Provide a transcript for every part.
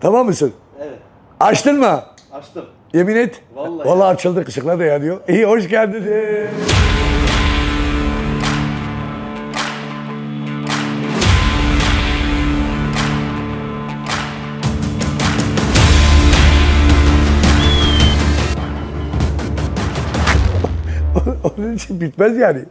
Tamam mısın? Evet. Açtın mı? Açtım. Yemin et. Vallahi. Vallahi açıldı ışıklar da yanıyor. İyi hoş geldiniz. Onun için bitmez yani.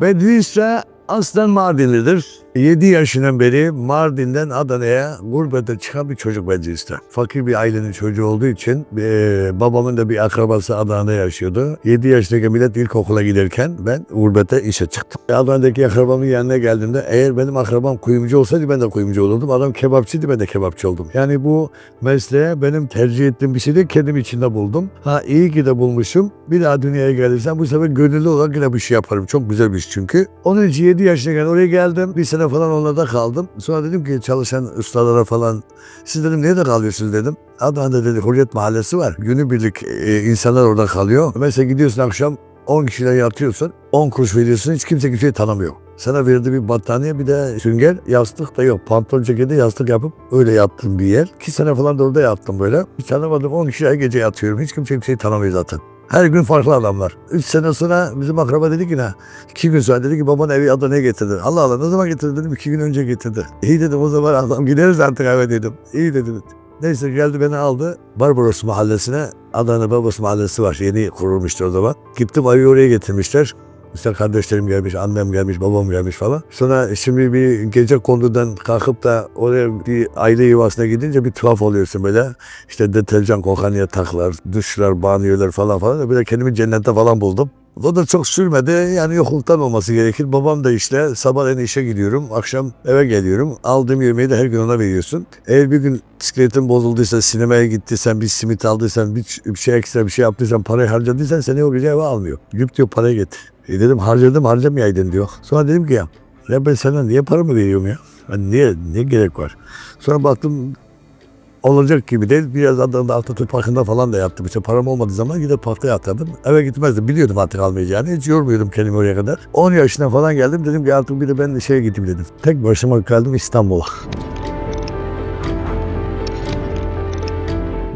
Bedri İsra aslen Mardinlidir. 7 yaşından beri Mardin'den Adana'ya gurbete çıkan bir çocuk İsra. Fakir bir ailenin çocuğu olduğu için e, babamın da bir akrabası Adana'da yaşıyordu. 7 yaşındaki millet ilkokula giderken ben gurbete işe çıktım. Adana'daki akrabamın yanına geldiğimde eğer benim akrabam kuyumcu olsaydı ben de kuyumcu olurdum. Adam kebapçıydı ben de kebapçı oldum. Yani bu mesleğe benim tercih ettiğim bir şey değil kendim içinde buldum. Ha iyi ki de bulmuşum. Bir daha dünyaya gelirsem bu sefer gönüllü olarak yine bir şey yaparım. Çok güzel bir iş çünkü. Onun için 7 yaşındayken oraya geldim. Bir sene falan onlarda kaldım. Sonra dedim ki çalışan ustalara falan siz dedim nerede kalıyorsunuz dedim. Adana'da dedi Hürriyet Mahallesi var. Günübirlik e, insanlar orada kalıyor. Mesela gidiyorsun akşam 10 kişiyle yatıyorsun. 10 kuruş veriyorsun hiç kimse kimseyi tanımıyor. Sana verdiği bir battaniye bir de sünger yastık da yok. Pantolon ceketi yastık yapıp öyle yattım bir yer. 2 sene falan da orada yattım böyle. Hiç tanımadım 10 kişiyle gece yatıyorum. Hiç kimse kimseyi tanımıyor zaten. Her gün farklı adamlar. Üç sene sonra bizim akraba dedi ki ne? İki gün sonra dedi ki baban evi Adana'ya getirdi. Allah Allah ne zaman getirdi dedim. iki gün önce getirdi. İyi dedim o zaman adam gideriz artık eve dedim. İyi dedim. Neyse geldi beni aldı. Barbaros mahallesine Adana Barbaros mahallesi var. Yeni kurulmuştu o zaman. Gittim ayı oraya getirmişler. İşte kardeşlerim gelmiş, annem gelmiş, babam gelmiş falan. Sonra şimdi bir gece kondudan kalkıp da oraya bir aile yuvasına gidince bir tuhaf oluyorsun böyle. İşte deterjan kokan yataklar, duşlar, banyolar falan falan. Böyle kendimi cennette falan buldum. O da çok sürmedi. Yani yokluktan olması gerekir. Babam da işte sabahleyin işe gidiyorum. Akşam eve geliyorum. Aldığım yemeği de her gün ona veriyorsun. Eğer bir gün bisikletin bozulduysa, sinemaya gittiysen, bir simit aldıysan, bir, bir şey ekstra bir şey yaptıysan, parayı harcadıysan seni o gece eve almıyor. Gidip diyor parayı getir. E dedim harcadım harcamayaydın diyor. Sonra dedim ki ya, ya ben sana niye paramı veriyorum ya? Hani niye, ne gerek var? Sonra baktım olacak gibi değil. Biraz Adana'da Atatürk Parkı'nda falan da yaptım. İşte param olmadığı zaman gidip parkta yatardım. Eve gitmezdim. Biliyordum artık almayacağını. Hiç yormuyordum kendimi oraya kadar. 10 yaşına falan geldim. Dedim ki artık bir de ben de şeye gideyim dedim. Tek başıma kaldım İstanbul'a.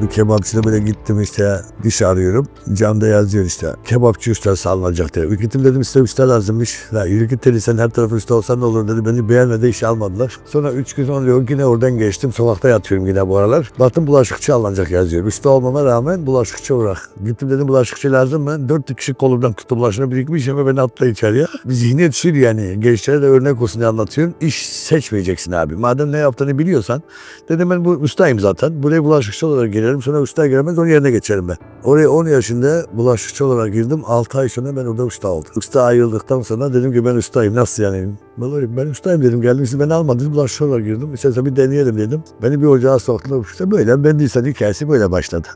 Bir kebapçıda böyle gittim işte diş arıyorum. Camda yazıyor işte kebapçı ustası alınacak diye. Gittim dedim size usta lazımmış. Ya yürü git dedi sen her tarafın usta olsan ne olur dedi. Beni beğenmedi işe almadılar. Sonra üç gün oluyor yine oradan geçtim. Sokakta yatıyorum yine bu aralar. Baktım bulaşıkçı alınacak yazıyor. Usta olmama rağmen bulaşıkçı olarak. Gittim dedim bulaşıkçı lazım mı? Dört kişi kolumdan tuttu bulaşığını birikmiş ama beni atla içeriye. Bir zihniyet şuydu yani. Gençlere de örnek olsun diye anlatıyorum. İş seçmeyeceksin abi. Madem ne yaptığını biliyorsan. Dedim ben bu ustayım zaten. Buraya bulaşıkçı olarak gelirim. Sonra usta giremez onun yerine geçerim ben. Oraya 10 yaşında bulaşıkçı olarak girdim. 6 ay sonra ben orada usta oldum. Usta ayrıldıktan sonra dedim ki ben ustayım. Nasıl yani? Ben, ben ustayım dedim. Geldim siz beni almadınız. Bulaşıkçı olarak girdim. İstersen bir deneyelim dedim. Beni bir ocağa soktular. İşte böyle. Ben değilsen hikayesi böyle başladı.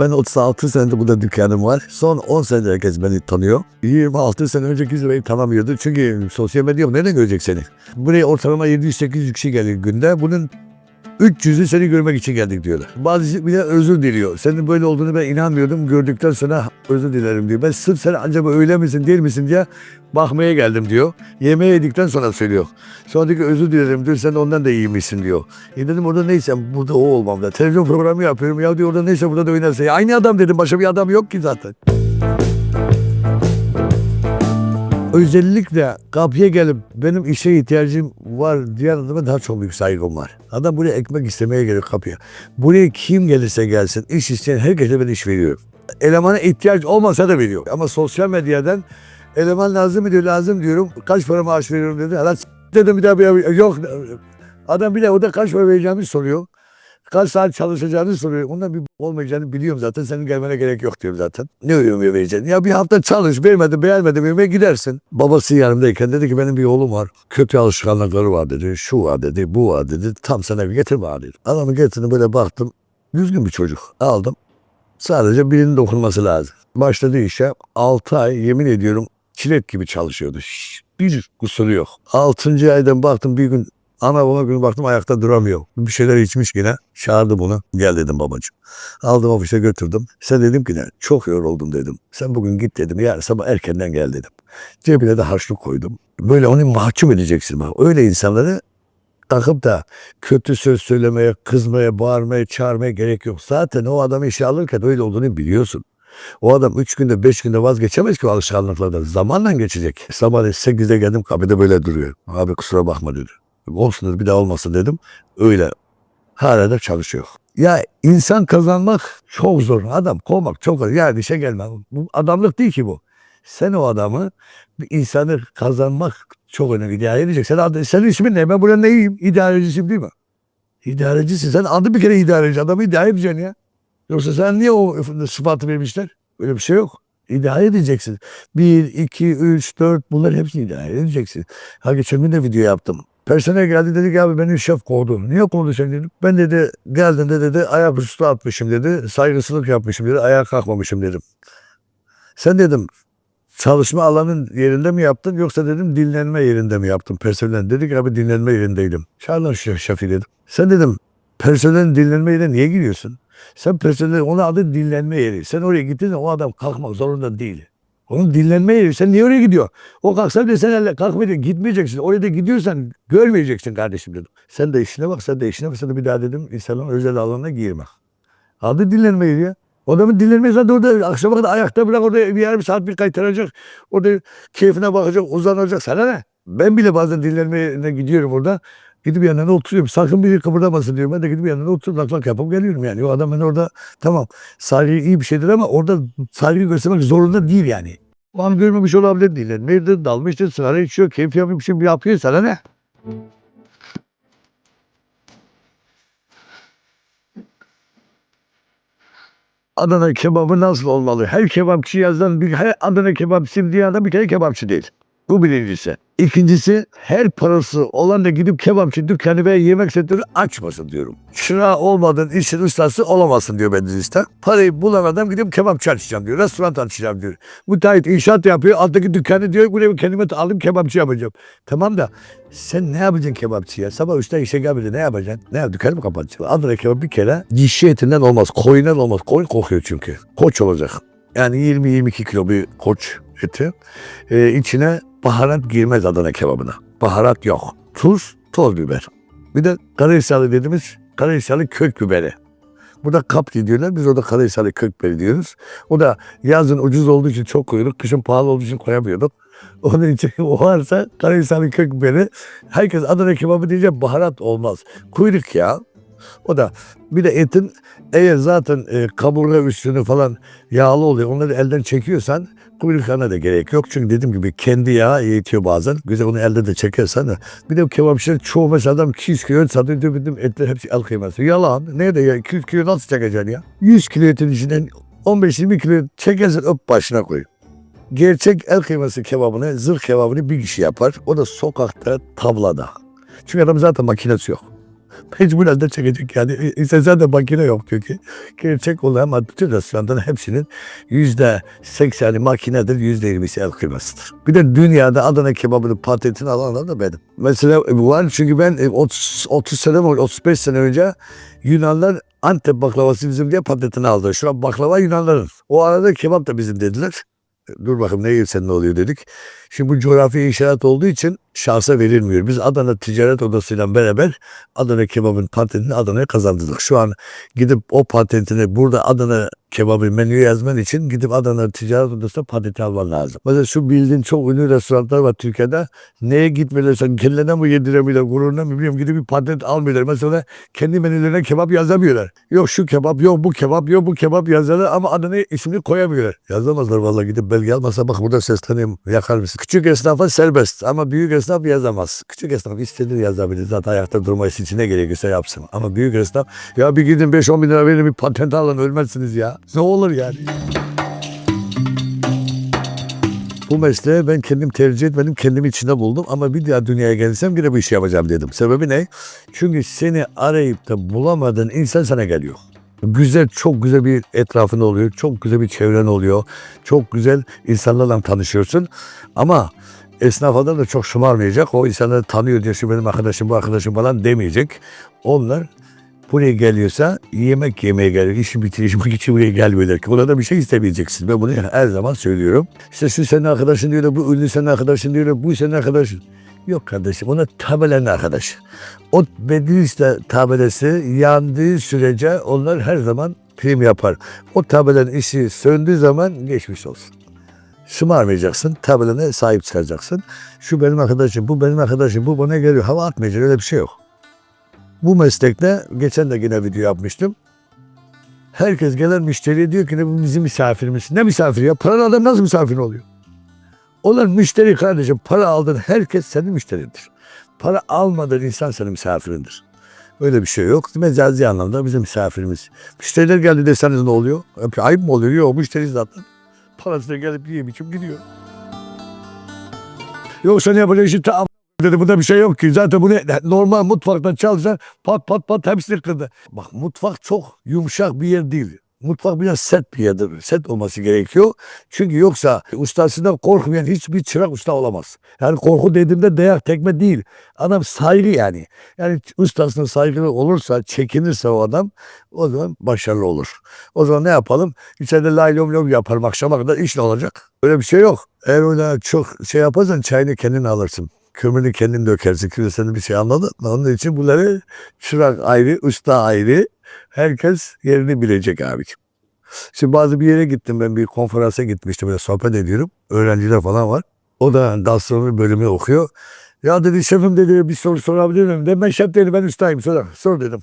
Ben 36 senedir burada dükkanım var. Son 10 senedir herkes beni tanıyor. 26 sene önce kimse beni tanımıyordu. Çünkü sosyal medya nereden görecek seni? Buraya ortalama 700-800 kişi gelir günde. Bunun 300'ü seni görmek için geldik diyorlar. Bazısı bile özür diliyor. Senin böyle olduğunu ben inanmıyordum. Gördükten sonra özür dilerim diyor. Ben sırf sen acaba öyle misin değil misin diye bakmaya geldim diyor. Yemeği yedikten sonra söylüyor. Sonra diyor ki özür dilerim diyor. Sen ondan da iyi misin diyor. E dedim orada neyse burada o olmam da. Televizyon programı yapıyorum. Ya diyor orada neyse burada da oynarsa. Aynı adam dedim. Başka bir adam yok ki zaten. Özellikle kapıya gelip benim işe ihtiyacım var diyen adama daha çok büyük saygım var. Adam buraya ekmek istemeye geliyor kapıya. Buraya kim gelirse gelsin iş isteyen herkese ben iş veriyorum. Elemana ihtiyaç olmasa da veriyor. Ama sosyal medyadan eleman lazım mı diyor lazım diyorum. Kaç para maaş veriyorum dedi. Lan dedim bir daha bir yok. Adam bile orada kaç para vereceğimi soruyor. Kaç saat çalışacağını soruyor. Ondan bir olmayacağını biliyorum zaten. Senin gelmene gerek yok diyorum zaten. Ne ömür vereceksin? Ya bir hafta çalış. Vermedi beğenmedi yemeğe gidersin. Babası yanımdayken dedi ki benim bir oğlum var. Kötü alışkanlıkları var dedi. Şu var dedi. Bu var dedi. Tam sana bir getir bana dedi. Adamı getirdim böyle baktım. Düzgün bir çocuk. Aldım. Sadece birinin dokunması lazım. Başladı işe. 6 ay yemin ediyorum çilek gibi çalışıyordu. Hiç Bir kusuru yok. 6. aydan baktım bir gün Ana baba günü baktım ayakta duramıyor. Bir şeyler içmiş yine. Çağırdı bunu. Gel dedim babacığım. Aldım ofise götürdüm. Sen dedim ki ne? Çok yoruldum dedim. Sen bugün git dedim. Yarın sabah erkenden gel dedim. Cebine de harçlık koydum. Böyle onu mahkum edeceksin. Bak. Öyle insanları takıp da kötü söz söylemeye, kızmaya, bağırmaya, çağırmaya gerek yok. Zaten o adamı işe alırken öyle olduğunu biliyorsun. O adam üç günde beş günde vazgeçemez ki o alışkanlıklardan. Zamanla geçecek. Sabah 8'de geldim kapıda böyle duruyor. Abi kusura bakma dedi. Olsun dedi bir daha olmasın dedim. Öyle. Hala da çalışıyor. Ya insan kazanmak çok zor. Adam kovmak çok zor. Yani işe gelme. Bu adamlık değil ki bu. Sen o adamı bir insanı kazanmak çok önemli. İdare edecek. Sen adı, senin ismin ne? Ben burada neyim? İdarecisiyim değil mi? İdarecisin. Sen adı bir kere idareci. Adamı idare edeceksin ya. Yoksa sen niye o sıfatı vermişler? Öyle bir şey yok. İdare edeceksin. Bir, iki, üç, dört bunları hepsini idare edeceksin. Ha geçen gün de video yaptım. Personel geldi dedi ki abi beni şef kovdu. Niye kovdu sen dedim. Ben dedi geldiğinde dedi ayak üstü atmışım dedi. Saygısızlık yapmışım dedi. Ayağa kalkmamışım dedim. Sen dedim çalışma alanın yerinde mi yaptın yoksa dedim dinlenme yerinde mi yaptın personel? Dedi ki abi dinlenme yerindeydim. Çağırın şef, şefi dedim. Sen dedim personelin dinlenme yerine niye giriyorsun? Sen personel onun adı dinlenme yeri. Sen oraya gittin o adam kalkmak zorunda değil. Onun dinlenme yeri. Sen niye oraya gidiyor? O kalksa elle kalkmayacaksın. Gitmeyeceksin. Oraya da gidiyorsan görmeyeceksin kardeşim dedim. Sen de işine bak sen de işine bak. Sen de bir daha dedim insanların özel alanına girme. Adı dinlenme yeri ya. O adamın dinlenme yeri zaten orada akşama kadar ayakta bırak orada bir yarım saat bir kaytaracak. Orada keyfine bakacak uzanacak. Sana ne? Ben bile bazen dinlenme yerine gidiyorum orada. Gidip yanına oturuyorum. Sakın biri kıpırdamasın diyorum. Ben de gidip yanına oturup lak lak yapıp geliyorum yani. O adam beni orada tamam saygı iyi bir şeydir ama orada saygı göstermek zorunda değil yani. O an görmemiş olabilir değil. Nerede dalmıştır, sigara içiyor, keyif yapıyor, bir şey yapıyor. Sana ne? Adana kebabı nasıl olmalı? Her kebapçı yazdan bir her Adana kebapçı dünyada bir kere kebapçı değil. Bu birincisi. İkincisi her parası olan da gidip kebapçı dükkanı veya yemek sektörü açmasın diyorum. Çırağı olmadan işin ustası olamazsın diyor benziniste. Parayı bulan adam gidip kebapçı açacağım diyor. Restoran açacağım diyor. Müteahhit inşaat yapıyor. Alttaki dükkanı diyor. Buraya kendime alayım kebapçı yapacağım. Tamam da sen ne yapacaksın kebapçıya? Sabah üçte işe gelmedi ne yapacaksın? Ne yapacaksın? Dükkanı mı kapatacaksın? Adana kebap bir kere dişi etinden olmaz. Koyundan olmaz. Koyun kokuyor çünkü. Koç olacak. Yani 20-22 kilo bir koç eti. Ee, içine baharat girmez Adana kebabına. Baharat yok. Tuz, toz biber. Bir de Karahisarlı dediğimiz Karahisarlı kök biberi. Burada kapti diyorlar. Biz orada Karahisarlı kök biberi diyoruz. O da yazın ucuz olduğu için çok koyuyorduk. Kışın pahalı olduğu için koyamıyorduk. Onun için o varsa Karahisarlı kök biberi. Herkes Adana kebabı deyince baharat olmaz. Kuyruk ya. O da bir de etin eğer zaten e, kaburga üstünü falan yağlı oluyor. Onları elden çekiyorsan kuyruk yağına da gerek yok. Çünkü dediğim gibi kendi yağı yetiyor bazen. Güzel onu elde de çekersen de. Bir de kebapçıların çoğu mesela adam 200 kilo et satıyor. diyor, Bizim etler hepsi el kıyması. Yalan. Nerede ya? 200 kilo nasıl çekeceksin ya? 100 kilo etin içinden 15-20 kilo çekersen öp başına koy. Gerçek el kıyması kebabını, zırh kebabını bir kişi yapar. O da sokakta, tavlada. Çünkü adam zaten makinesi yok. Mecburen de çekecek yani. İnsan zaten makine yok çünkü. Gerçek olan bütün restoranların hepsinin yüzde sekseni makinedir, yüzde yirmisi el kıymasıdır. Bir de dünyada Adana kebabının patentini alanlar da benim. Mesela var çünkü ben e, 30, 30 sene 35 sene önce Yunanlar Antep baklavası bizim diye patentini aldı. Şu an baklava Yunanların. O arada kebap da bizim dediler. Dur bakayım ne yersen ne oluyor dedik. Şimdi bu coğrafi işaret olduğu için şahsa verilmiyor. Biz Adana Ticaret Odası'yla beraber Adana kebabın patentini Adana'ya kazandırdık. Şu an gidip o patentini burada Adana kebabı menüye yazman için gidip Adana Ticaret Odası'na patent alman lazım. Mesela şu bildiğin çok ünlü restoranlar var Türkiye'de. Neye gitmiyorlar? Kendilerine mi yediremiyorlar? Gururuna mı bilmiyorum. Gidip bir patent almıyorlar. Mesela kendi menülerine kebap yazamıyorlar. Yok şu kebap, yok bu kebap, yok bu kebap yazarlar ama Adana'ya ismini koyamıyorlar. Yazamazlar vallahi gidip belge almasa bak burada sesleneyim yakar mısın? Küçük esnafa serbest ama büyük esnaf yazamaz. Küçük esnaf istediğini yazabilir. Zaten ayakta durması için ne gerekiyorsa yapsın. Ama büyük esnaf ya bir gidin 5-10 bin lira verin bir patent alın ölmezsiniz ya. Ne olur yani. Bu mesleği ben kendim tercih etmedim, kendimi içinde buldum ama bir daha dünyaya gelirsem yine bu işi yapacağım dedim. Sebebi ne? Çünkü seni arayıp da bulamadığın insan sana geliyor. Güzel, çok güzel bir etrafın oluyor, çok güzel bir çevren oluyor, çok güzel insanlarla tanışıyorsun. Ama Esnaf adam da çok şımarmayacak. O insanları tanıyor diye şu benim arkadaşım bu arkadaşım falan demeyecek. Onlar buraya geliyorsa yemek yemeye geliyor. İşi bitirişmek için buraya gelmiyorlar ki. Ona da bir şey istemeyeceksin. Ben bunu her zaman söylüyorum. İşte şu senin arkadaşın diyor, bu ünlü senin arkadaşın diyor, bu senin arkadaşın. Yok kardeşim ona tabelenin arkadaşı. O Bedüiste tabelesi yandığı sürece onlar her zaman prim yapar. O tabelenin işi söndüğü zaman geçmiş olsun. Şımarmayacaksın, tabelene sahip çıkacaksın. Şu benim arkadaşım, bu benim arkadaşım, bu bana geliyor. Hava atmayacaksın, öyle bir şey yok. Bu meslekte, geçen de yine video yapmıştım. Herkes gelen müşteriye diyor ki ne bu bizim misafirimiz. Ne misafiri ya? Paralı adam nasıl misafir oluyor? Olan müşteri kardeşim para aldın herkes senin müşterindir. Para almadığın insan senin misafirindir. Öyle bir şey yok. Mecazi anlamda bizim misafirimiz. Müşteriler geldi deseniz ne oluyor? Ayıp mı oluyor? Yok müşteri zaten. Parasına gelip yiyip içip gidiyor. Yoksa ne yapacak işte tam dedi bunda bir şey yok ki. Zaten bunu normal mutfaktan çalışan pat pat pat hepsini kırdı. Bak mutfak çok yumuşak bir yer değil. Mutfak biraz sert bir yerdir. Sert olması gerekiyor. Çünkü yoksa ustasından korkmayan hiçbir çırak usta olamaz. Yani korku dediğimde dayak tekme değil. Adam saygı yani. Yani ustasına saygılı olursa, çekinirse o adam o zaman başarılı olur. O zaman ne yapalım? İçeride lay lom lom yaparım akşama kadar iş ne olacak? Öyle bir şey yok. Eğer öyle çok şey yaparsan çayını kendin alırsın. Kömürünü kendin dökersin. Kimse senin bir şey anladın mı? Onun için bunları çırak ayrı, usta ayrı. Herkes yerini bilecek abiciğim. Şimdi bazı bir yere gittim ben bir konferansa gitmiştim böyle sohbet ediyorum. Öğrenciler falan var. O da gastronomi bölümü okuyor. Ya dedi şefim dedi bir soru sorabilir miyim? Dedim ben şef değilim ben ustayım sor, sor dedim.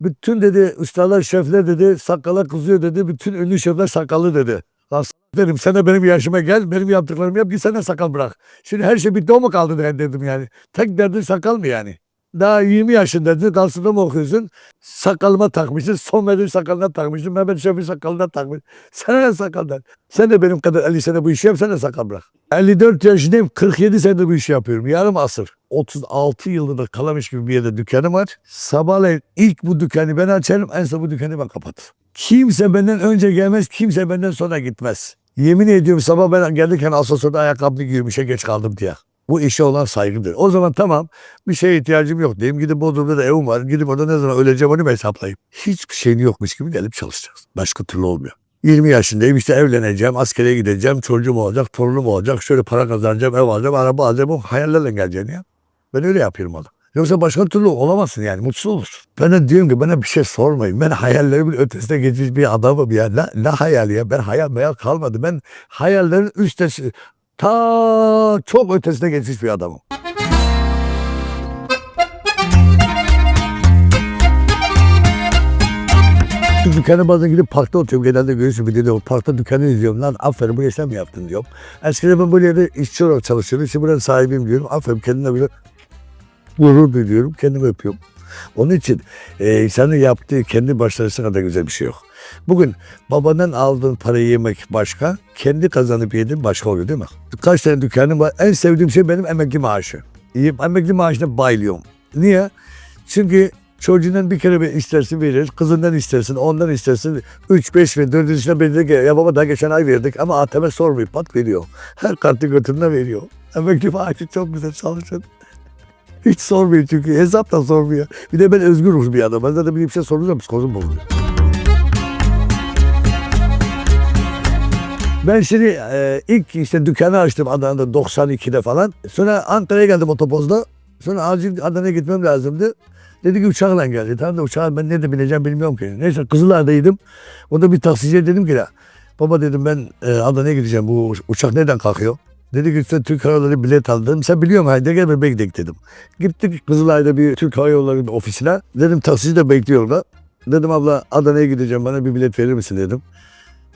Bütün dedi ustalar şefler dedi sakala kızıyor dedi. Bütün ünlü şefler sakallı dedi. Lan dedim sen de benim yaşıma gel benim yaptıklarımı yap git sen de sakal bırak. Şimdi her şey bitti o mu kaldı dedim yani. Tek derdin sakal mı yani? Daha 20 yaşındaydın, gazetede mi okuyorsun? Sakalıma takmışsın, son benim sakalına takmışsın, Mehmet Şef'in sakalına takmış. Sen ne sakaldan? Sen de benim kadar 50 sene bu işi yap, sen de sakal bırak. 54 yaşındayım, 47 senedir bu işi yapıyorum. Yarım asır. 36 yıldır kalamış gibi bir yerde dükkanım var. Sabahleyin ilk bu dükkanı ben açarım, en son bu dükkanı ben kapatırım. Kimse benden önce gelmez, kimse benden sonra gitmez. Yemin ediyorum sabah ben gelirken asansörde ayakkabı giyiyorum işe geç kaldım diye. Bu işe olan saygıdır. O zaman tamam bir şeye ihtiyacım yok diyeyim. Gidip Bodrum'da da evim var. Gidip orada ne zaman öleceğim onu mu hesaplayayım. Hiçbir şeyin yokmuş gibi gelip çalışacağız. Başka türlü olmuyor. 20 yaşındayım işte evleneceğim, askere gideceğim, çocuğum olacak, torunum olacak, şöyle para kazanacağım, ev alacağım, araba alacağım. O hayallerle geleceksin ya. Ben öyle yapıyorum onu. Yoksa başka türlü olamazsın yani mutsuz olur. Ben de diyorum ki bana bir şey sormayın. Ben hayallerimin ötesine geçmiş bir adamım ya. Ne, ne hayal ya? Ben hayal meyal kalmadı. Ben hayallerin üstesi ta çok ötesine geçmiş bir adamım. Dükkanı bazen gidip parkta oturuyorum. Genelde görüyorsun bir de parkta dükkanı izliyorum. Lan aferin burayı sen mi yaptın diyorum. Eskiden ben bu yerde işçi olarak çalışıyordum. Şimdi buranın sahibiyim diyorum. Aferin kendine bile gurur duyuyorum. Kendimi öpüyorum. Onun için e, insanın yaptığı kendi başarısı kadar güzel bir şey yok. Bugün babandan aldığın parayı yemek başka, kendi kazanıp yediğin başka oluyor değil mi? Kaç tane dükkanım var. En sevdiğim şey benim emekli maaşı. Emekli maaşına bayılıyorum. Niye? Çünkü çocuğundan bir kere bir istersin verir, kızından istersin, ondan istersin. 3, 5 ve 4 yaşında beni de gel- ya baba daha geçen ay verdik ama ATM sormuyor, pat veriyor. Her kartı götürüne veriyor. Emekli maaşı çok güzel çalışın. Hiç sormuyor çünkü hesap da sormuyor. Bir de ben özgür ruhlu bir adamım. Ben zaten bir şey sorursam psikolojim bozuluyor. Ben şimdi e, ilk işte dükkanı açtım Adana'da 92'de falan. Sonra Ankara'ya geldim otopozda. Sonra acil Adana'ya gitmem lazımdı. Dedi ki uçakla geldi. Tamam da uçağa ben nerede bineceğim bilmiyorum ki. Neyse Kızılay'daydım. Orada bir taksiciye dedim ki ya. Baba dedim ben e, Adana'ya gideceğim. Bu uçak nereden kalkıyor? Dedi ki işte Türk Hava Yolları bilet aldım. Sen biliyor musun? Gel beraber gidelim dedim. Gittik Kızılay'da bir Türk Hava Yolları ofisine. Dedim taksici de bekliyor orada. Dedim abla Adana'ya gideceğim bana bir bilet verir misin dedim.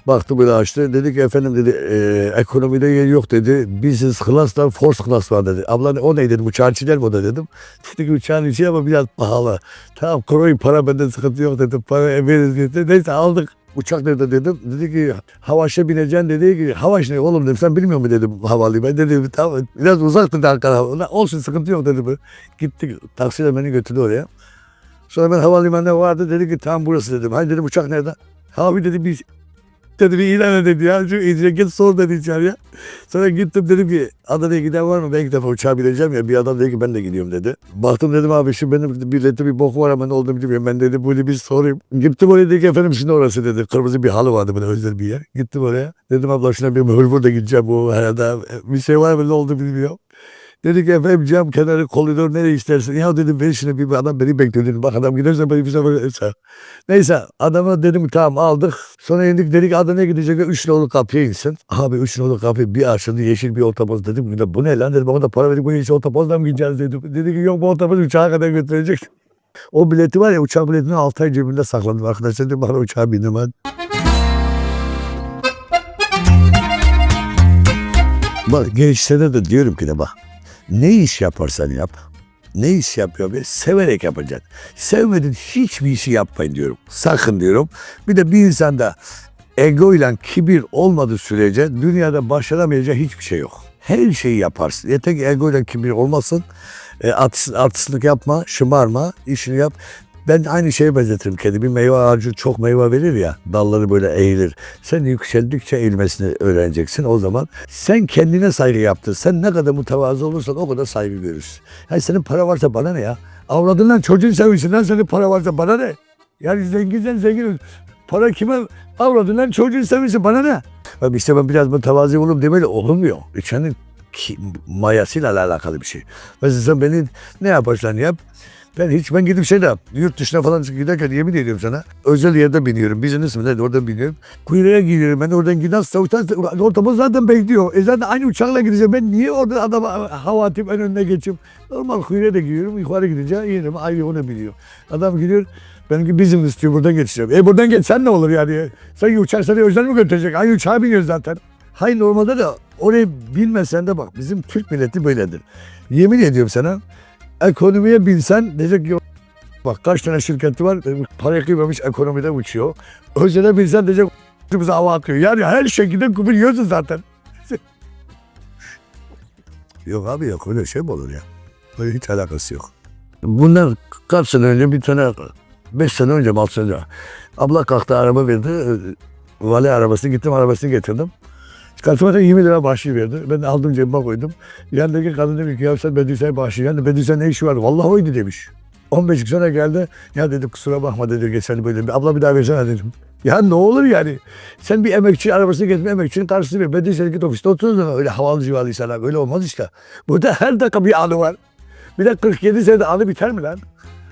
Baktı böyle açtı. Dedi ki efendim dedi e, ekonomide yer yok dedi. Business class'tan first class var dedi. Abla o ne dedim uçağın içi der mi o da dedim. Dedi ki uçağın içi ama biraz pahalı. Tamam koyun para bende sıkıntı yok dedim. Para veririz dedi. Neyse aldık. Uçak nerede dedim. Dedi ki Havaş'a bineceksin dedi ki Havaş ne oğlum dedim. Sen bilmiyor musun dedim havaalanı. Ben dedim tamam biraz uzaktı da Ankara. Olsun sıkıntı yok dedi. Gittik taksiyle beni götürdü oraya. Sonra ben havalimanında vardı dedi ki tamam burası dedim. Hani dedim uçak nerede? Abi dedi biz dedi bir ilan dedi ya. Şu ücret sor dedi içeriye. Sonra gittim dedim ki Adana'ya giden var mı? Ben ilk defa uçağa bineceğim ya. Bir adam dedi ki ben de gidiyorum dedi. Baktım dedim abi şimdi benim bilette bir bok var ama ne olduğunu bilmiyorum. Ben dedi bunu bir sorayım. Gittim oraya dedi ki efendim şimdi orası dedi. Kırmızı bir halı vardı böyle özel bir yer. Gittim oraya. Dedim abla şuna bir mühür burada gideceğim bu arada. Bir şey var mı ne oldu bilmiyorum. Dedi ki efendim cam kenarı koridor nereye istersin? Ya dedim ben şimdi bir adam beni bekliyor dedim. Bak adam giderse beni bir sefer etse. Neyse adama dedim tamam aldık. Sonra indik dedik Adana'ya gidecek. Üç nolu kapıya insin. Abi üç nolu kapıyı bir açıldı yeşil bir otobüs dedim. Bu ne lan dedim. Bana da para verdik bu yeşil otobüsle mi gideceğiz dedim. Dedi ki yok bu otobüs uçağa kadar götürecek. O bileti var ya uçak biletini 6 ay cebimde sakladım arkadaşlar. Dedim bana uçağa bindim ben. Bak gençlere de diyorum ki de bak. Ne iş yaparsan yap. Ne iş yapıyor be? Severek yapacaksın. Sevmedin hiçbir işi yapmayın diyorum. Sakın diyorum. Bir de bir insanda ego ile kibir olmadığı sürece dünyada başaramayacağı hiçbir şey yok. Her şeyi yaparsın. Yeter ki ego ile kibir olmasın. E, artist, artistlik yapma, şımarma, işini yap. Ben aynı şeye benzetirim kedi. Bir meyve ağacı çok meyve verir ya, dalları böyle eğilir. Sen yükseldikçe eğilmesini öğreneceksin o zaman. Sen kendine saygı yaptın. Sen ne kadar mütevazı olursan o kadar saygı görürsün. Yani senin para varsa bana ne ya? Avradından çocuğun sevinsin lan senin para varsa bana ne? Yani zenginsen zengin. Para kime avradından çocuğun sevinsin bana ne? Bak işte ben biraz mütevazi olurum demeli olmuyor. İçenin mayasıyla alakalı bir şey. Mesela sen beni ne yaparsan yap. Ben hiç ben gidip şeyde yurt dışına falan giderken yemin ediyorum sana özel yerde biniyorum. Business mi ne oradan biniyorum. Kuyruğa gidiyorum ben oradan savuştan ortamı zaten bekliyor. E zaten aynı uçakla gideceğim. Ben niye orada adama hava atayım en önüne geçeyim. Normal kuyruğa da gidiyorum. Yukarı gidince iniyorum. Ayrı ona biniyor. Adam gidiyor. Benimki bizim istiyor buradan geçeceğim. E buradan geçsen ne olur yani? Sen uçak seni özel mi götürecek? Aynı uçağa biniyoruz zaten. Hayır normalde de orayı bilmesen de bak bizim Türk milleti böyledir. Yemin ediyorum sana ekonomiye bilsen diyecek ki bak kaç tane şirketi var para kıymamış ekonomide uçuyor. Özele bilsen diyecek bize hava atıyor. Yani her şekilde biliyorsun zaten. yok abi yok öyle şey mi olur ya? Böyle hiç alakası yok. Bundan kaç sene önce bir tane beş sene önce mi altı sene önce abla kalktı araba verdi. Vali arabasını gittim arabasını getirdim. Kasım'da 20 lira bahşiş verdi. Ben de aldım cebime koydum. Yanındaki kadın demiş ki ya sen Bediüzzaman bahşiş. Yani Bediüzzaman ne işi var? Vallahi oydu demiş. 15 gün sonra geldi. Ya dedi kusura bakma dedi geçen böyle. bir- Abla bir daha versene dedim. Ya ne olur yani. Sen bir emekçi arabasını getirme emekçinin karşısına bir. Bediüzzaman git ofiste oturursun ama öyle havalı civalı insanlar. Öyle olmaz işte. Burada her dakika bir anı var. Bir de 47 senede anı biter mi lan?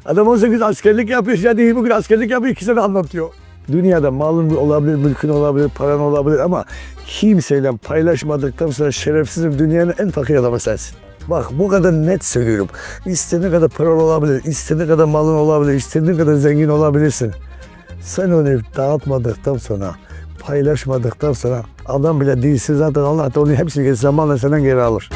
Adam 18 askerlik yapıyor. Yani 20 gün askerlik yapıyor. 2 sene anlatıyor. Dünyada malın olabilir, mülkün olabilir, paran olabilir ama kimseyle paylaşmadıktan sonra şerefsizim dünyanın en fakir adamı sensin. Bak bu kadar net söylüyorum. İstediğin kadar paran olabilir, istediğin kadar malın olabilir, istediğin kadar zengin olabilirsin. Sen onu dağıtmadıktan sonra, paylaşmadıktan sonra adam bile değilsin zaten Allah da onu hepsini zamanla senden geri alır.